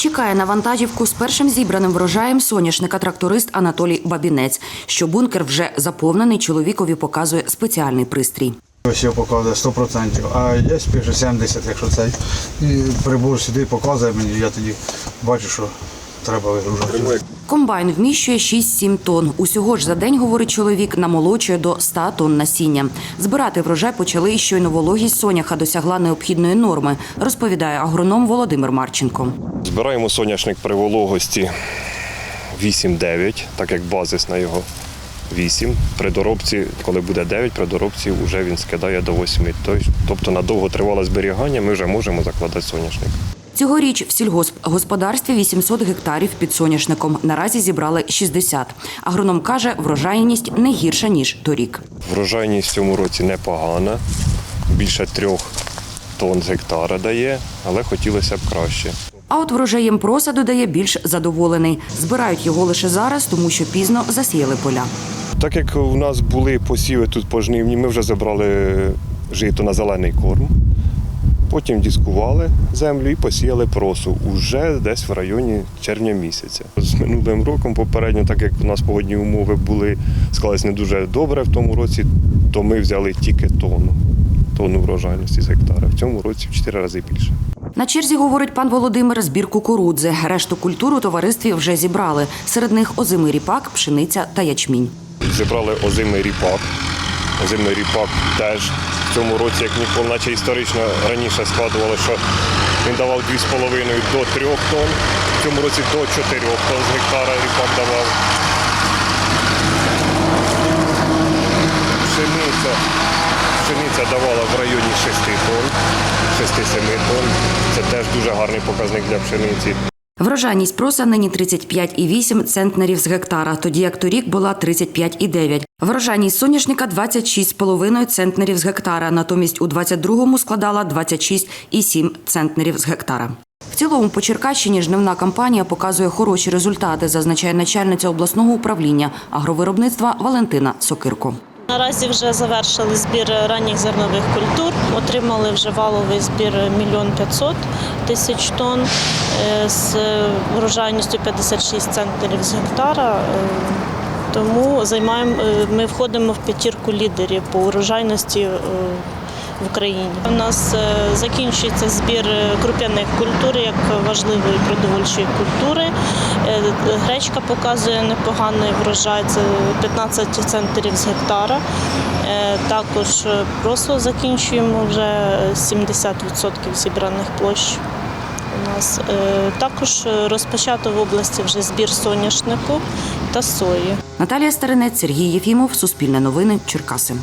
Чекає на вантажівку з першим зібраним врожаєм соняшника тракторист Анатолій Бабінець. Що бункер вже заповнений, чоловікові показує спеціальний пристрій. Ось його показує 100%, а я пише 70, якщо цей. І прибор сюди показує мені, я тоді бачу, що треба вигружати. Комбайн вміщує 6-7 тонн. Усього ж за день, говорить чоловік, намолочує до 100 тонн насіння. Збирати врожай почали і щойно вологість соняха досягла необхідної норми, розповідає агроном Володимир Марченко. Збираємо соняшник при вологості 8-9, так як базисна його 8. При доробці, коли буде 9, при доробці вже він скидає до 8. Тобто на довготривале зберігання ми вже можемо закладати соняшник. Цьогоріч в сільгоспгосподарстві 800 гектарів під соняшником. Наразі зібрали 60. Агроном каже, врожайність не гірша, ніж торік. Врожайність в цьому році непогана, більше трьох тонн з гектара дає, але хотілося б краще. А от врожаєм проса додає більш задоволений. Збирають його лише зараз, тому що пізно засіяли поля. Так як у нас були посіви тут пожнивні, ми вже забрали жито на зелений корм. Потім дискували землю і посіяли просу уже десь в районі червня місяця. З минулим роком попередньо, так як у нас погодні умови були склались не дуже добре в тому році, то ми взяли тільки тонну, тонну врожайності з гектара. В цьому році в 4 рази більше. На черзі, говорить пан Володимир, збір кукурудзи. Решту культур у товаристві вже зібрали. Серед них озимий ріпак, пшениця та ячмінь. Зібрали озимий ріпак. Озимий ріпак теж в цьому році, як ніколи, наче історично раніше складували, що він давав 2,5 до 3 тонн. В цьому році до 4 тонн з гектара ріпак давав. Пшениця, пшениця давала в районі 6 тонн, 6-7 тонн. Це теж дуже гарний показник для пшениці. Врожайність проса нині 35,8 центнерів з гектара, тоді як торік була 35,9. Врожайність соняшника 26,5 центнерів з гектара, натомість у 22-му складала 26,7 центнерів з гектара. В цілому по Черкащині жнивна кампанія показує хороші результати, зазначає начальниця обласного управління агровиробництва Валентина Сокирко. Наразі вже завершили збір ранніх зернових культур, отримали вже валовий збір мільйон 500 тисяч тонн е, з врожайністю 56 центнерів з гектара. Е, Тому займаємо, е, ми входимо в п'ятірку лідерів по урожайності в Україні. У нас е, закінчується збір е, круп'яних культур як важливої продовольчої культури. Е, Гречка показує непоганий врожай, це 15 центнерів з гектара. Також просто закінчуємо вже 70% зібраних площ. У нас також розпочато в області вже збір соняшнику та сої. Наталія Старинець, Сергій Єфімов, Суспільне новини, Черкаси.